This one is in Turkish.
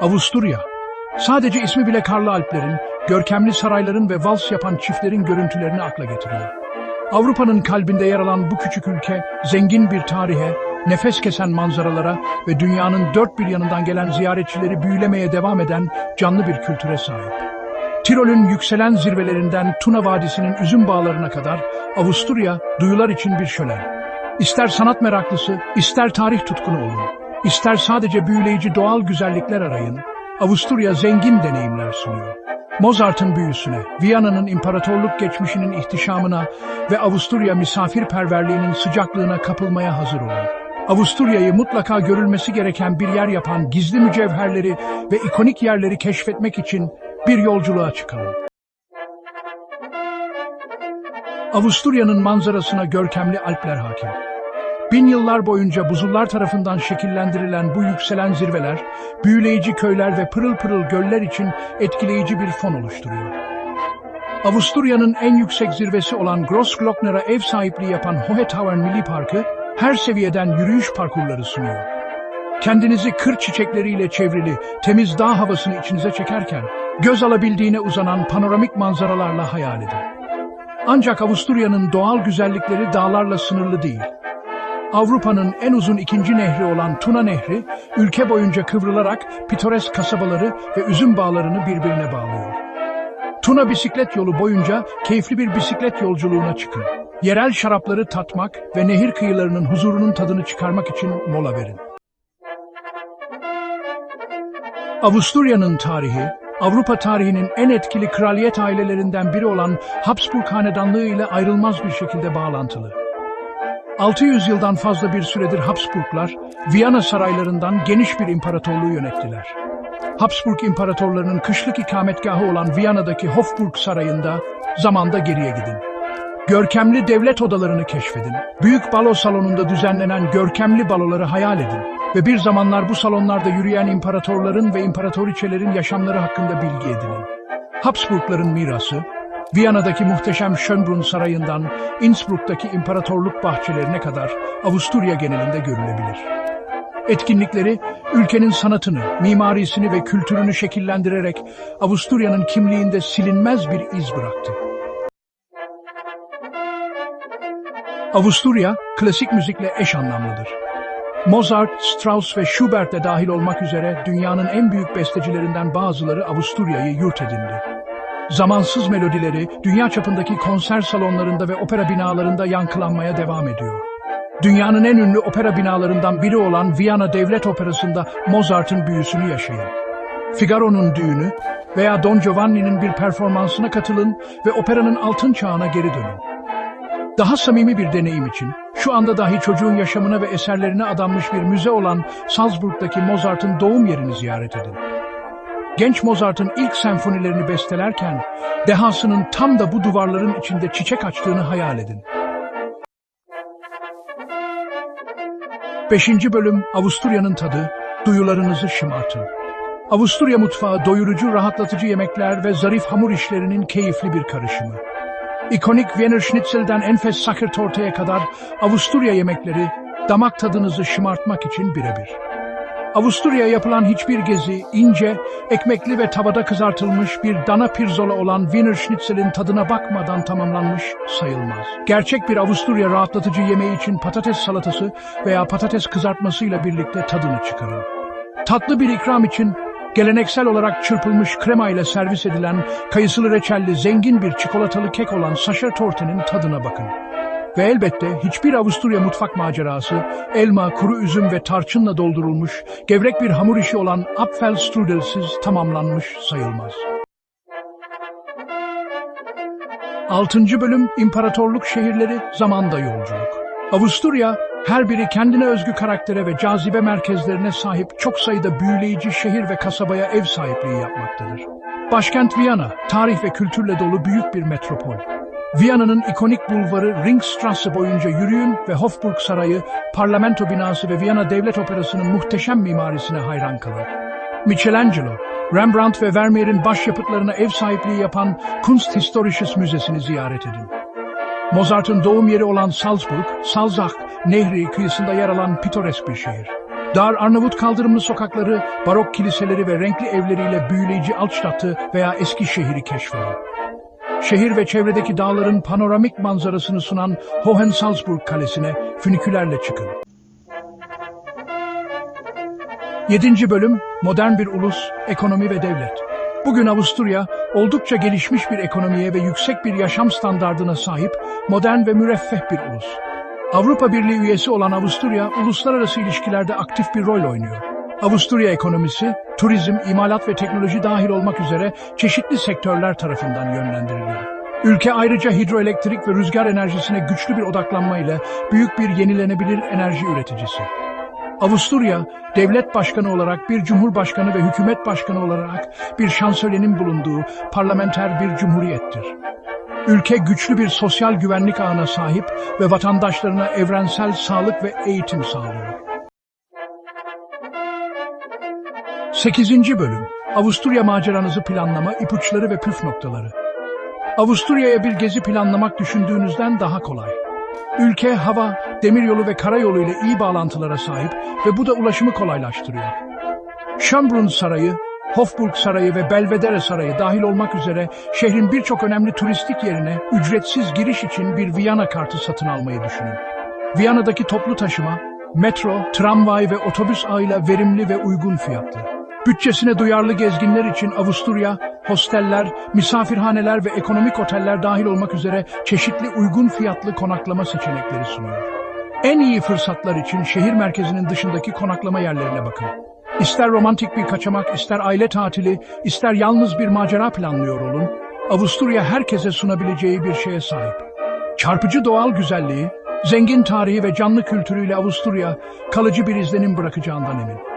Avusturya. Sadece ismi bile karlı Alplerin, görkemli sarayların ve vals yapan çiftlerin görüntülerini akla getiriyor. Avrupa'nın kalbinde yer alan bu küçük ülke, zengin bir tarihe, nefes kesen manzaralara ve dünyanın dört bir yanından gelen ziyaretçileri büyülemeye devam eden canlı bir kültüre sahip. Tirol'ün yükselen zirvelerinden Tuna Vadisi'nin üzüm bağlarına kadar Avusturya duyular için bir şölen. İster sanat meraklısı, ister tarih tutkunu olun, ister sadece büyüleyici doğal güzellikler arayın, Avusturya zengin deneyimler sunuyor. Mozart'ın büyüsüne, Viyana'nın imparatorluk geçmişinin ihtişamına ve Avusturya misafirperverliğinin sıcaklığına kapılmaya hazır olun. Avusturya'yı mutlaka görülmesi gereken bir yer yapan gizli mücevherleri ve ikonik yerleri keşfetmek için bir yolculuğa çıkalım. Avusturya'nın manzarasına görkemli Alpler hakim. Bin yıllar boyunca buzullar tarafından şekillendirilen bu yükselen zirveler, büyüleyici köyler ve pırıl pırıl göller için etkileyici bir fon oluşturuyor. Avusturya'nın en yüksek zirvesi olan Grossglockner'a ev sahipliği yapan Hohetauern Milli Parkı, her seviyeden yürüyüş parkurları sunuyor. Kendinizi kır çiçekleriyle çevrili, temiz dağ havasını içinize çekerken, göz alabildiğine uzanan panoramik manzaralarla hayal edin. Ancak Avusturya'nın doğal güzellikleri dağlarla sınırlı değil. Avrupa'nın en uzun ikinci nehri olan Tuna Nehri, ülke boyunca kıvrılarak pitoresk kasabaları ve üzüm bağlarını birbirine bağlıyor. Tuna bisiklet yolu boyunca keyifli bir bisiklet yolculuğuna çıkın. Yerel şarapları tatmak ve nehir kıyılarının huzurunun tadını çıkarmak için mola verin. Avusturya'nın tarihi, Avrupa tarihinin en etkili kraliyet ailelerinden biri olan Habsburg Hanedanlığı ile ayrılmaz bir şekilde bağlantılı. 600 yıldan fazla bir süredir Habsburglar, Viyana saraylarından geniş bir imparatorluğu yönettiler. Habsburg imparatorlarının kışlık ikametgahı olan Viyana'daki Hofburg Sarayı'nda zamanda geriye gidin. Görkemli devlet odalarını keşfedin. Büyük balo salonunda düzenlenen görkemli baloları hayal edin. Ve bir zamanlar bu salonlarda yürüyen imparatorların ve imparatoriçelerin yaşamları hakkında bilgi edinin. Habsburgların mirası, Viyana'daki muhteşem Schönbrunn Sarayı'ndan Innsbruck'taki imparatorluk bahçelerine kadar Avusturya genelinde görülebilir. Etkinlikleri, ülkenin sanatını, mimarisini ve kültürünü şekillendirerek Avusturya'nın kimliğinde silinmez bir iz bıraktı. Avusturya, klasik müzikle eş anlamlıdır. Mozart, Strauss ve Schubert de dahil olmak üzere dünyanın en büyük bestecilerinden bazıları Avusturya'yı yurt edindi. Zamansız melodileri dünya çapındaki konser salonlarında ve opera binalarında yankılanmaya devam ediyor. Dünyanın en ünlü opera binalarından biri olan Viyana Devlet Operası'nda Mozart'ın büyüsünü yaşayın. Figaro'nun düğünü veya Don Giovanni'nin bir performansına katılın ve operanın altın çağına geri dönün. Daha samimi bir deneyim için, şu anda dahi çocuğun yaşamına ve eserlerine adanmış bir müze olan Salzburg'daki Mozart'ın doğum yerini ziyaret edin. Genç Mozart'ın ilk senfonilerini bestelerken, dehasının tam da bu duvarların içinde çiçek açtığını hayal edin. 5. Bölüm Avusturya'nın tadı, duyularınızı şımartın. Avusturya mutfağı doyurucu, rahatlatıcı yemekler ve zarif hamur işlerinin keyifli bir karışımı. İkonik Wiener Schnitzel'den enfes sakır tortaya kadar Avusturya yemekleri damak tadınızı şımartmak için birebir. Avusturya'ya yapılan hiçbir gezi ince, ekmekli ve tavada kızartılmış bir dana pirzola olan Wiener Schnitzel'in tadına bakmadan tamamlanmış sayılmaz. Gerçek bir Avusturya rahatlatıcı yemeği için patates salatası veya patates kızartmasıyla birlikte tadını çıkarın. Tatlı bir ikram için geleneksel olarak çırpılmış krema ile servis edilen kayısılı reçelli zengin bir çikolatalı kek olan Sachertorte'nin tadına bakın. Ve elbette hiçbir Avusturya mutfak macerası elma, kuru üzüm ve tarçınla doldurulmuş gevrek bir hamur işi olan Apfelstrudel'siz tamamlanmış sayılmaz. 6. Bölüm İmparatorluk Şehirleri Zamanda Yolculuk Avusturya, her biri kendine özgü karaktere ve cazibe merkezlerine sahip çok sayıda büyüleyici şehir ve kasabaya ev sahipliği yapmaktadır. Başkent Viyana, tarih ve kültürle dolu büyük bir metropol. Viyana'nın ikonik bulvarı Ringstrasse boyunca yürüyün ve Hofburg Sarayı, parlamento binası ve Viyana Devlet Operası'nın muhteşem mimarisine hayran kalın. Michelangelo, Rembrandt ve Vermeer'in başyapıtlarına ev sahipliği yapan Kunsthistorisches Müzesi'ni ziyaret edin. Mozart'ın doğum yeri olan Salzburg, Salzach Nehri kıyısında yer alan pitoresk bir şehir. Dar Arnavut kaldırımlı sokakları, barok kiliseleri ve renkli evleriyle büyüleyici Altstadt'ı veya Eskişehir'i keşfedin. Şehir ve çevredeki dağların panoramik manzarasını sunan Hohensalzburg Kalesi'ne fünikülerle çıkın. 7. bölüm Modern bir ulus, ekonomi ve devlet. Bugün Avusturya oldukça gelişmiş bir ekonomiye ve yüksek bir yaşam standardına sahip modern ve müreffeh bir ulus. Avrupa Birliği üyesi olan Avusturya uluslararası ilişkilerde aktif bir rol oynuyor. Avusturya ekonomisi, turizm, imalat ve teknoloji dahil olmak üzere çeşitli sektörler tarafından yönlendiriliyor. Ülke ayrıca hidroelektrik ve rüzgar enerjisine güçlü bir odaklanma ile büyük bir yenilenebilir enerji üreticisi. Avusturya, devlet başkanı olarak bir cumhurbaşkanı ve hükümet başkanı olarak bir şansölyenin bulunduğu parlamenter bir cumhuriyettir. Ülke güçlü bir sosyal güvenlik ağına sahip ve vatandaşlarına evrensel sağlık ve eğitim sağlıyor. 8. Bölüm Avusturya maceranızı planlama, ipuçları ve püf noktaları. Avusturya'ya bir gezi planlamak düşündüğünüzden daha kolay. Ülke hava, demiryolu ve karayolu ile iyi bağlantılara sahip ve bu da ulaşımı kolaylaştırıyor. Schönbrunn Sarayı, Hofburg Sarayı ve Belvedere Sarayı dahil olmak üzere şehrin birçok önemli turistik yerine ücretsiz giriş için bir Viyana kartı satın almayı düşünün. Viyana'daki toplu taşıma, metro, tramvay ve otobüs ağıyla verimli ve uygun fiyatlı. Bütçesine duyarlı gezginler için Avusturya, hosteller, misafirhaneler ve ekonomik oteller dahil olmak üzere çeşitli uygun fiyatlı konaklama seçenekleri sunuyor. En iyi fırsatlar için şehir merkezinin dışındaki konaklama yerlerine bakın. İster romantik bir kaçamak, ister aile tatili, ister yalnız bir macera planlıyor olun, Avusturya herkese sunabileceği bir şeye sahip. Çarpıcı doğal güzelliği, zengin tarihi ve canlı kültürüyle Avusturya kalıcı bir izlenim bırakacağından emin.